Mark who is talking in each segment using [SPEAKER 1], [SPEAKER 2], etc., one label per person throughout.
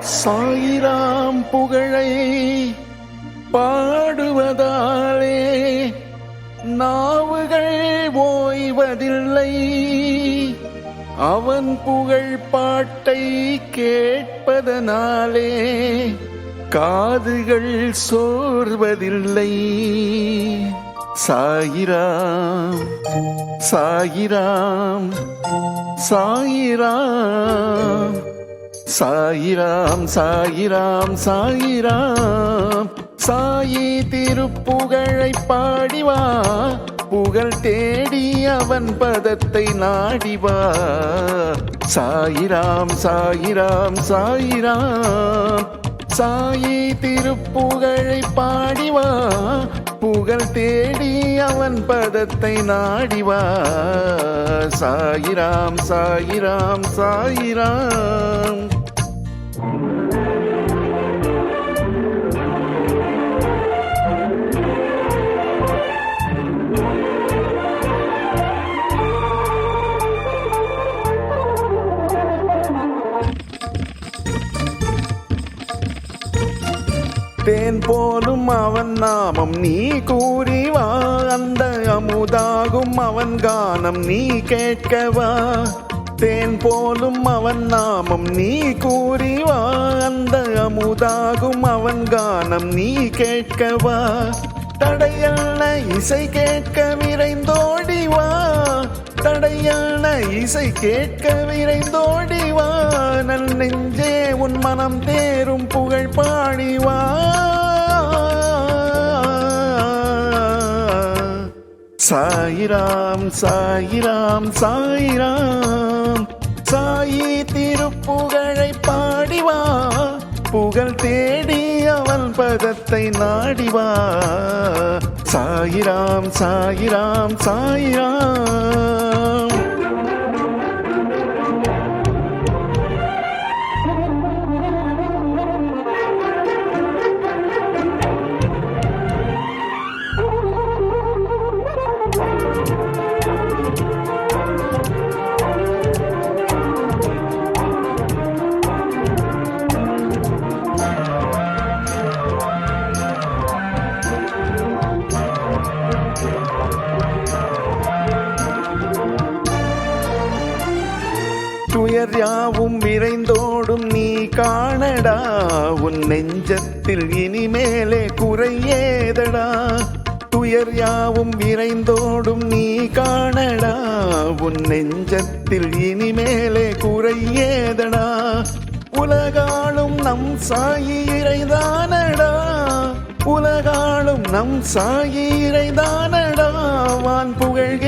[SPEAKER 1] சாயிராம் புகழை பாடுவதாலே நாவுகள் ஓய்வதில்லை. அவன் புகழ் பாட்டை கேட்பதனாலே காதுகள் சோர்வதில்லை. சாயிராம் சாயிராம் சாயிராம். சாயிராம் சாயிராம் சாயிராம். சாயி திருப்புகழை பாடிவா. புகழ் தேடி அவன் பதத்தை நாடிவா. சாயிராம் சாயிராம் சாயிராம். சாயி திருப்புகழை பாடிவா. புகழ் தேடி அவன் பதத்தை நாடிவா. சாயிராம் சாயிராம் சாயிராம். தேன் போலும் அவன் நாமம் நீ கூறிவா. அந்த அமுதாகும் அவன் கானம் நீ கேட்கவா. தேன் போலும் அவன் நாமம் நீ கூறிவா. அந்த அமுதாகும் அவன் கானம் நீ கேட்கவா. தடையல்ல இசை கேட்க விரைந்தோடிவா. தடையான இசை கேட்க விரைந்தோடிவா. நெஞ்சே உன் மனம் தேரும் பூ சாயிராம் சாயிராம் சாயிராம். சாயி திருப்புகழை பாடிவா. புகழ் தேடி அவன் பதத்தை நாடிவா. சாயிராம் சாயிராம் சாயிராம். துயர் யாவும் விரைந்தோடும் நீ காணடா. உன் நெஞ்சத்தில் இனிமேலே குறையேதடா. துயர் யாவும் விரைந்தோடும் நீ காணடா. உன் நெஞ்சத்தில் இனிமேலே குறையேதடா. உலகாளும் நம் சாயி இறைதானடா. உலகாளும் நம் சாயி இறைதானடா. வான் புகழ்கின்ற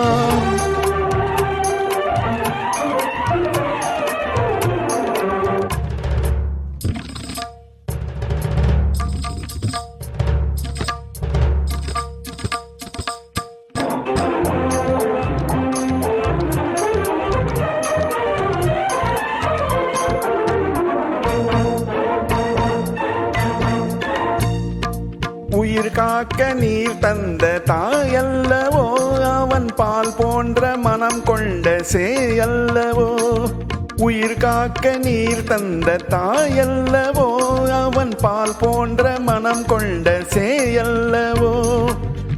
[SPEAKER 1] உயிர் காக்க நீர் தந்த தாயல்லவோ? அவன் பால் போன்ற மனம் கொண்ட சேயல்லவோ? உயிர் காக்க நீர் தந்த தாயல்லவோ? அவன் பால் போன்ற மனம் கொண்ட சேயல்லவோ?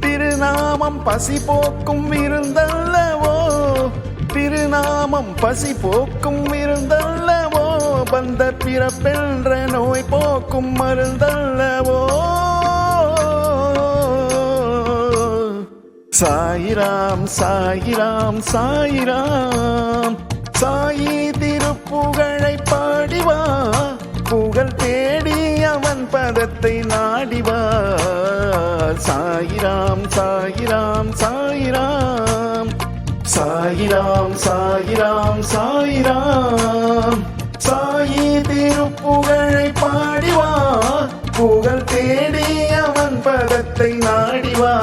[SPEAKER 1] திருநாமம் பசி போக்கும் இருந்தல்லவோ திருநாமம் பசி போக்கும் இருந்தல்லவோ பந்த பிறப்பென்ற நோய் போக்கும் மருந்தல்லவோ? சாயிராம் சாயிராம் சாயிராம். சாயி திருப்புகழை பாடிவா. புகழ் தேடி அவன் பதத்தை நாடிவா. சாயிராம் சாயிராம் சாயிராம். சாயிராம் சாயிராம் சாயிராம். சாயி திருப்புகழை பாடிவா. புகழ் தேடி அவன் பதத்தை நாடிவா.